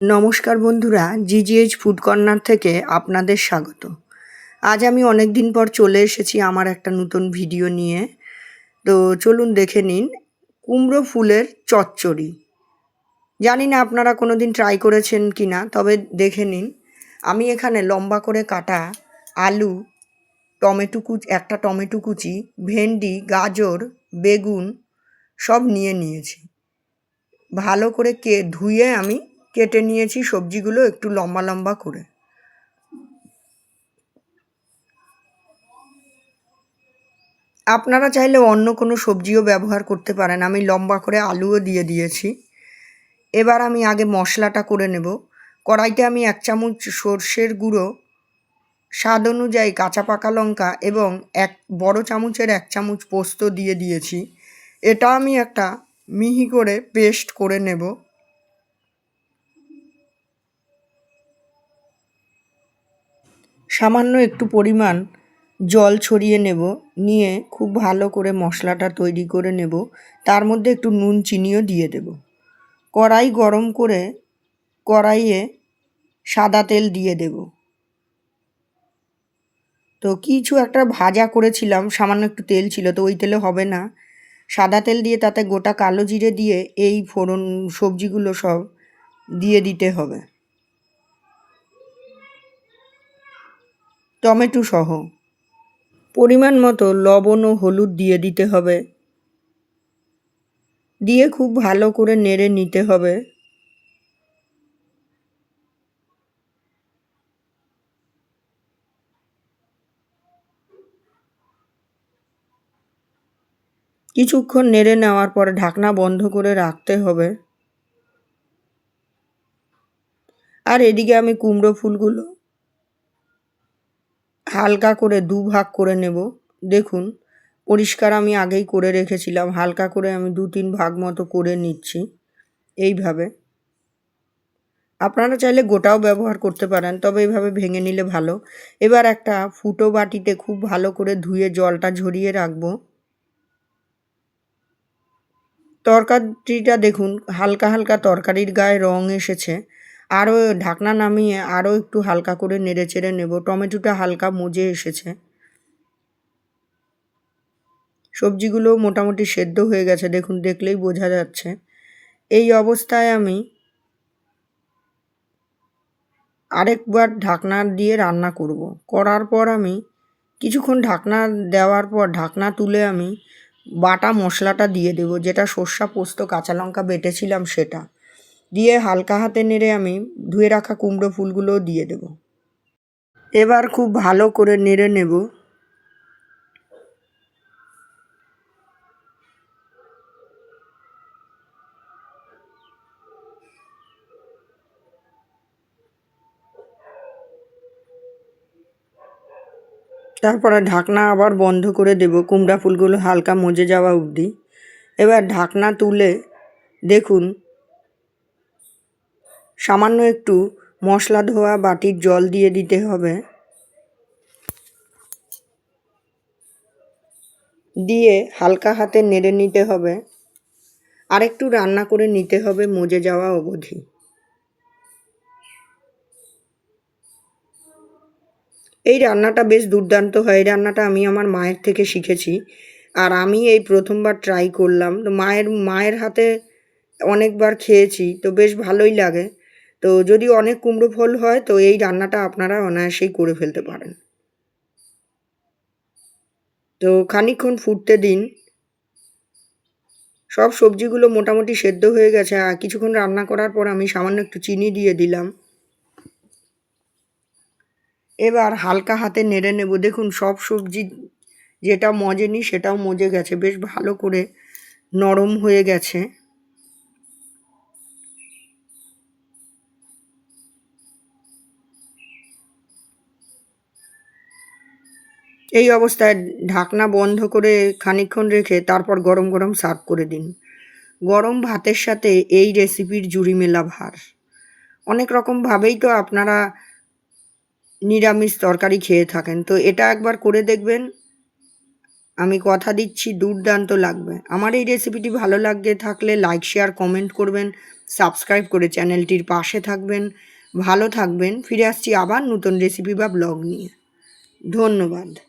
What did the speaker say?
নমস্কার বন্ধুরা জিজিএইচ food corner থেকে আপনাদের স্বাগত। আজ আমি অনেক দিন পর চলে এসেছি আমার একটা নতুন ভিডিও নিয়ে। তো চলুন দেখে নিন, কুমড়ো ফুলের চচ্চড়ি। জানি না আপনারা কোনো দিন ট্রাই করেছেন কি না তবে দেখে নিন। আমি এখানে লম্বা করে কাটা আলু, টমেটো কুচি, একটা টমেটো কুচি, ভেন্ডি, গাজর, বেগুন সব নিয়ে নিয়েছি। ভালো করে কে, ধুয়ে আমি কেটে নিয়েছি সবজিগুলো একটু লম্বা লম্বা করে। আপনারা চাইলে অন্য কোনো সবজিও ব্যবহার করতে পারেন। আমি লম্বা করে আলুও দিয়ে দিয়েছি। এবার আমি আগে মশলাটা করে নেব। কড়াইতে আমি এক চামচ সর্ষের গুঁড়ো, স্বাদ অনুযায়ী কাঁচা পাকা লঙ্কা এবং এক বড় চামচের এক চামচ পোস্ত দিয়ে দিয়েছি। এটা আমি একটা মিহি করে পেস্ট করে নেব। সামান্য একটু পরিমাণ জল ছড়িয়ে নেব, নিয়ে খুব ভালো করে মশলাটা তৈরি করে নেব। তার মধ্যে একটু নুন চিনিও দিয়ে দেব। কড়াই গরম করে কড়াইয়ে সাদা তেল দিয়ে দেব। তো কিছু একটা ভাজা করেছিলাম, সামান্য একটু তেল ছিল, তো ওই তেলে হবে না। সাদা তেল দিয়ে তাতে গোটা কালো জিরে দিয়ে এই ফোড়ন সবজিগুলো সব দিয়ে দিতে হবে। টমেটো সহ। পরিমাণ মতো লবণ ও হলুদ দিয়ে দিতে হবে। দিয়ে খুব ভালো করে নেড়ে নিতে হবে। কিছুক্ষণ নেড়ে নেওয়ার পরে ঢাকনা বন্ধ করে রাখতে হবে। আর এদিকে আমি কুমড়ো ফুলগুলো হালকা করে দু ভাগ করে নেব। দেখুন, পরিষ্কার আমি আগেই করে রেখেছিলাম। হালকা করে আমি দু তিন ভাগ মতো করে নিচ্ছি। এইভাবে। আপনারা চাইলে গোটাও ব্যবহার করতে পারেন, তবে এইভাবে ভেঙে নিলে ভালো। এবার একটা ফুটো বাটিতে খুব ভালো করে ধুয়ে জলটা ঝরিয়ে রাখব। তরকারিটা দেখুন, হালকা হালকা তরকারির গায়ে রং এসেছে। আরও ঢাকনা নামিয়ে আরও একটু হালকা করে নেড়ে চেড়ে নেব। টমেটোটা হালকা মজে এসেছে। সবজিগুলো মোটামুটি সেদ্ধ হয়ে গেছে, দেখুন, দেখলেই বোঝা যাচ্ছে। এই অবস্থায় আমি আরেকবার ঢাকনা দিয়ে রান্না করব। করার পর আমি কিছুক্ষণ ঢাকনা দেওয়ার পর ঢাকনা তুলে আমি বাটা মশলাটা দিয়ে দেব, যেটা সর্ষা পোস্ত কাঁচা লঙ্কা বেটেছিলাম সেটা। দিয়ে হালকা হাতে নেড়ে আমি ধুয়ে রাখা কুমড়ো ফুলগুলোও দিয়ে দেব। এবার খুব ভালো করে নেড়ে নেব। তারপরে ঢাকনা আবার বন্ধ করে দেব। কুমড়া ফুলগুলো হালকা মজে যাওয়া অবধি। এবার ঢাকনা তুলে দেখুন সামান্য একটু মশলা ধোয়া বাটির জল দিয়ে দিতে হবে। দিয়ে হালকা হাতে নেড়ে নিতে হবে। আরেকটু রান্না করে নিতে হবে মজে যাওয়া অবধি। এই রান্নাটা বেশ দুর্দান্ত হয়। এই রান্নাটা আমি আমার মায়ের থেকে শিখেছি। আর আমি এই প্রথমবার ট্রাই করলাম। তো মায়ের মায়ের হাতে অনেকবার খেয়েছি। তো বেশ ভালোই লাগে। তো যদি অনেক কুমড়ো ফল হয়, তো এই রান্নাটা আপনারা অনায়াসেই করে ফেলতে পারেন। তো খানিক্ষণ ফুটতে দিন। সব সবজিগুলো মোটামুটি সেদ্ধ হয়ে গেছে। আর কিছুক্ষণ রান্না করার পর আমি সামান্য একটু চিনি দিয়ে দিলাম। এবার হালকা হাতে নেড়ে নেব। দেখুন, সব সবজি যেটা মজেনি সেটাও মজে গেছে। বেশ ভালো করে নরম হয়ে গেছে। এই অবস্থায় ঢাকনা বন্ধ করে খানিকক্ষণ রেখে তারপর গরম গরম সার্ভ করে দিন। গরম ভাতের সাথে এই রেসিপির জুড়ি মেলা ভার। অনেক রকমভাবেই তো আপনারা নিরামিষ তরকারি খেয়ে থাকেন। তো এটা একবার করে দেখবেন। আমি কথা দিচ্ছি, দুর্দান্ত লাগবে। আমার এই রেসিপিটি ভালো লাগতে থাকলে লাইক, শেয়ার, কমেন্ট করবেন, সাবস্ক্রাইব করে চ্যানেলটির পাশে থাকবেন। ভালো থাকবেন। ফিরে আসছি আবার নতুন রেসিপি বা ব্লগ নিয়ে। ধন্যবাদ।